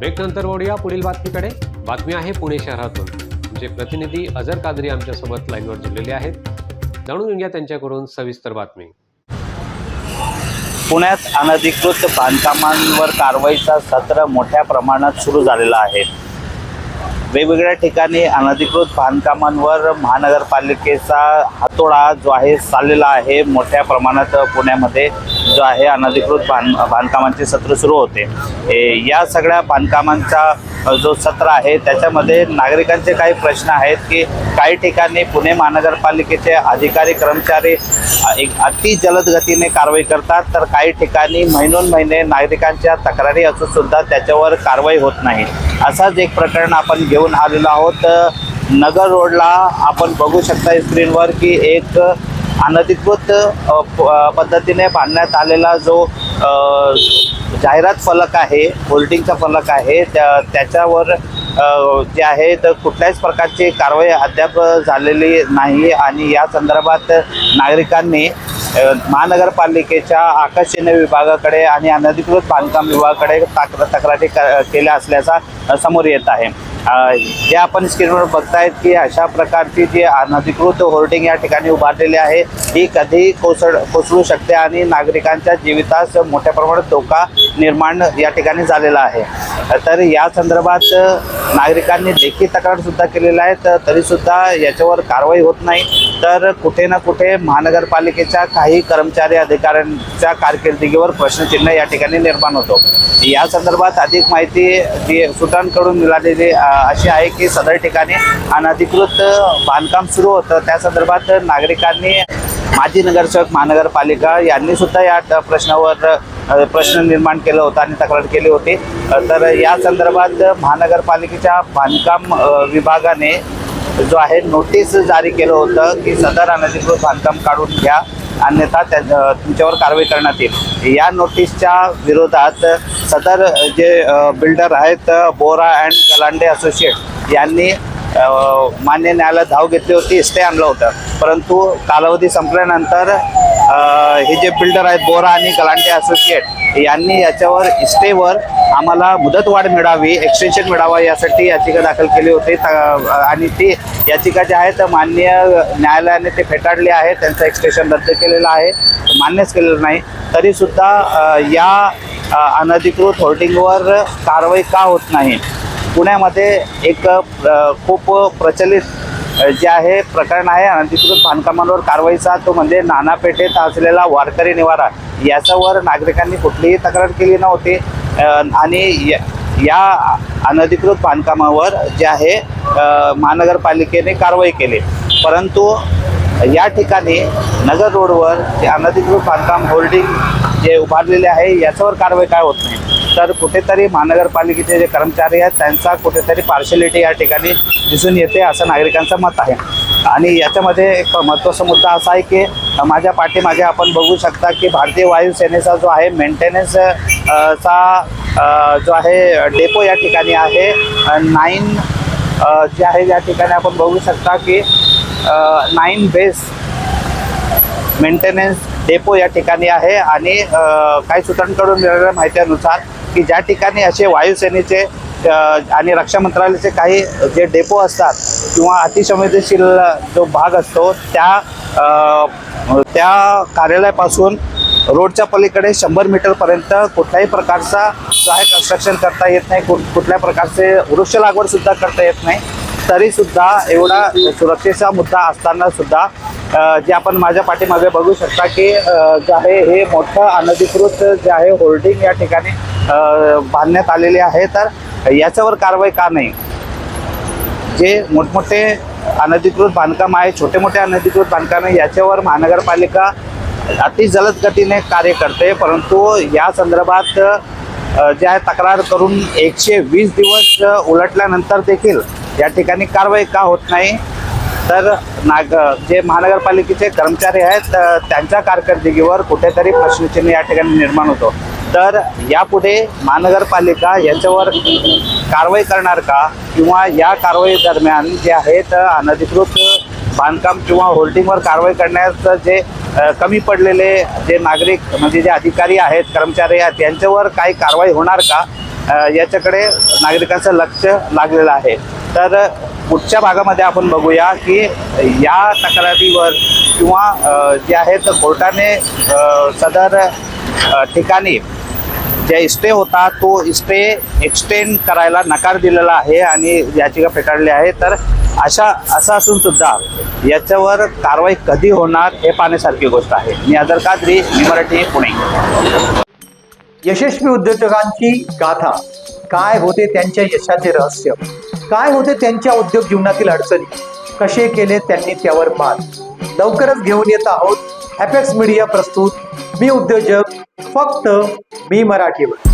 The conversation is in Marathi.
ब्रेक नंतर वळूया पुढील बातमीकडे. बातमी आहे पुणे शहरातून. आमचे प्रतिनिधी अजर कादरी आमच्यासोबत लाईनवर जुळलेले आहेत. जाणून घेऊया त्यांच्याकडून सविस्तर बातमी. पुण्यात अनधिकृत बांधकामांवर कारवाईचा सत्र मोठ्या प्रमाणात सुरू झालेला आहे. वेगवेगळ्या ठिकाणी अनधिकृत बांधकामांवर महानगरपालिकेचा हातोडा जो आहे चाललेला आहे. मोठ्या प्रमाणात पुण्यामध्ये जो आहे अनधिकृत बांध बांधकामांचे सत्र सुरू होते. ए, या सगळ्या बांधकामांचा जो सत्र आहे त्याच्यामध्ये नागरिकांचे काही प्रश्न आहेत की काही ठिकाणी पुणे महानगरपालिकेचे अधिकारी कर्मचारी एक अति जलद गतीने कारवाई करतात. तर काही ठिकाणी महिनोन महिने नागरिकांच्या तक्रारी असून सुद्धा त्याच्यावर कारवाई होत नाही. असाच एक प्रकरण आपण घेऊ घेऊन आलेलो आहोत. नगर रोडला आपण बघू शकता स्क्रीनवर की एक अनधिकृत प- पद्धतीने बांधण्यात आलेला जो जाहिरात फलक आहे होल्डिंगचा फलक आहे त्या त्याच्यावर जे आहे तर कुठल्याच प्रकारची कारवाई अद्याप झालेली नाही आणि या संदर्भात नागरिकांनी महानगरपालिकेच्या आकाशचिन्ह विभागाकडे आणि अनधिकृत बांधकाम विभागाकडे तक्र तक्रारी क- केल्या असल्याचा समोर येत आहे. जे आपण स्क्रीनवर बघतायत की अशा प्रकारची जी अनधिकृत होर्डिंग या ठिकाणी उभारलेली आहे ही कधी कोसळ कोसळू शकते आणि नागरिकांच्या जीवितास मोठ्या प्रमाणात धोका निर्माण या ठिकाणी झालेला आहे. तर या संदर्भात नागरिकांनी लेखी तक्रार सुद्धा केलेल्या आहे तर तरीसुद्धा याच्यावर कारवाई होत नाही. तर कुठे ना कुठे महानगरपालिकेच्या काही कर्मचारी अधिकाऱ्यांच्या कारकिर्दीवर प्रश्नचिन्ह या ठिकाणी निर्माण होतो. या संदर्भात अधिक माहिती जी सूत्रांकडून मिळालेली अशी आहे की सदर ठिकाणी अनधिकृत बांधकाम सुरू होतं. त्या संदर्भात नागरिकांनी माजी नगरसेवक महानगरपालिका यांनी सुद्धा या प्रश्नावर प्रश्न निर्माण केला होता आणि तक्रार केली होती. तर या संदर्भात महानगरपालिकेच्या बांधकाम विभागाने जो आहे नोटीस जारी केलं होतं की सदर अनधिकृत बांधकाम काढून घ्या. अन्यथा त्या तुमच्यावर कारवाई करण्यात येईल. या नोटीसच्या विरोधात सदर जे बिल्डर आहेत बोरा अँड गलांडे असोसिएट यांनी मान्य न्यायालयात धाव घेतली होती स्टे आणलं होतं. परंतु कालावधी संपल्यानंतर हे जे बिल्डर आहेत बोरा आणि कलांटे असोसिएट यांनी याच्यावर इस्टेवर आम्हाला मुदतवाढ मिळावी एक्सटेन्शन मिळावा यासाठी याचिका दाखल केली होती. त- आणि ती याचिका जी आहे तर मान्य न्यायालयाने ते फेटाळली आहे. त्यांचं एक्सटेन्शन रद्द केलेलं आहे. मान्यच केलेलं नाही. तरीसुद्धा या अनधिकृत होर्डिंगवर कारवाई का होत नाही? पुण्यामध्ये एक खूप प्रचलित जे आहे प्रकरण आहे अनधिकृत बांधकामांवर कारवाईचा तो म्हणजे नाना पेठेत असलेला वारकरी निवारा. याच्यावर नागरिकांनी कुठलीही तक्रार केली नव्हती. आणि या- या अनधिकृत बांधकामावर जे आहे महानगरपालिकेने कारवाई केली. परंतु या ठिकाणी नगर रोडवर जे अनधिकृत बांधकाम होल्डिंग जे उभारलेले आहे याच्यावर कारवाई काय होत नाही. तर कुठेतरी महानगरपालिकेचे जे कर्मचारी आहेत त्यांचा कुठेतरी पार्शलिटी या ठिकाणी दिसून येते असं नागरिकांचं मत आहे. आणि याच्यामध्ये एक महत्त्वाचा मुद्दा असा आहे की माझ्या पाठीमागे आपण बघू शकता की भारतीय वायुसेनेचा जो आहे मेंटेनन्स चा जो आहे डेपो या ठिकाणी आहे. नाईन जे आहे या ठिकाणी आपण बघू शकता की नाईन बेस मेंटेनन्स डेपो या ठिकाणी आहे. आणि काही सूत्रांकडून मिळालेल्या माहितीनुसार की ज्या ठिकाणी असे वायुसेनेचे आणि रक्षा मंत्रालयाचे काही जे डेपो असतात किंवा अतिसंवेदनशील जो भाग असतो त्या त्या कार्यालयापासून रोडच्या पलीकडे शंभर मीटरपर्यंत कुठल्याही प्रकारचा जो आहे कन्स्ट्रक्शन करता येत नाही. कुठ कुठल्या प्रकारचे वृक्ष लागवडसुद्धा करता येत नाही. तरीसुद्धा एवढा सुरक्षेचा मुद्दा असताना सुद्धा जे आपण माझ्या पाठीमागे बघू शकता की जे आहे हे मोठं अनधिकृत जे आहे होल्डिंग या ठिकाणी बांधण्यात आलेले आहे तर याच्यावर कारवाई का नाही? जे मोठमोठे अनधिकृत बांधकाम आहे छोटे मोठे अनधिकृत बांधकाम आहे याच्यावर महानगरपालिका अति जलद गतीने कार्य करते परंतु या संदर्भात जे आहे तक्रार करून एकशे वीस दिवस उलटल्यानंतर देखील या ठिकाणी कारवाई का होत नाही? तर नाग जे महानगरपालिकेचे कर्मचारी आहेत त्यांच्या कारकिर्दीवर कुठेतरी प्रश्नचिन्ह या ठिकाणी निर्माण होतो. तर यापुढे महानगरपालिका याच्यावर कारवाई करणार का? किंवा या कारवाई दरम्यान जे आहेत अनधिकृत बांधकाम किंवा होल्डिंगवर कारवाई करण्याचं जे कमी पडलेले जे नागरिक म्हणजे जे अधिकारी आहेत कर्मचारी आहेत यांच्यावर काही कारवाई होणार का? याच्याकडे नागरिकांचं लक्ष लागलेलं आहे. तर पुढच्या भागामध्ये आपण बघूया की या तक्रारीवर किंवा जे आहेत कोर्टाने सदर ठिकाणी जे स्टे होता तो स्टे एक्सटेंड करायला नकार दिलेला आहे आणि याचिका फेटाळली आहे. तर अशा असं असून सुद्धा याच्यावर कारवाई कधी होणार हे पाहण्यासारखी गोष्ट आहे. मी आदर कादरी मी मराठी पुणे. यशस्वी उद्योजकांची गाथा. काय होते त्यांच्या यशाचे रहस्य? काय होते त्यांच्या उद्योग जीवनातील अडचणी? कसे केले त्यांनी त्यावर मात लवकरच घेऊन येत आहोत हॅपेक्स मीडिया प्रस्तुत मी उद्योजक फक्त मी मराठीवर.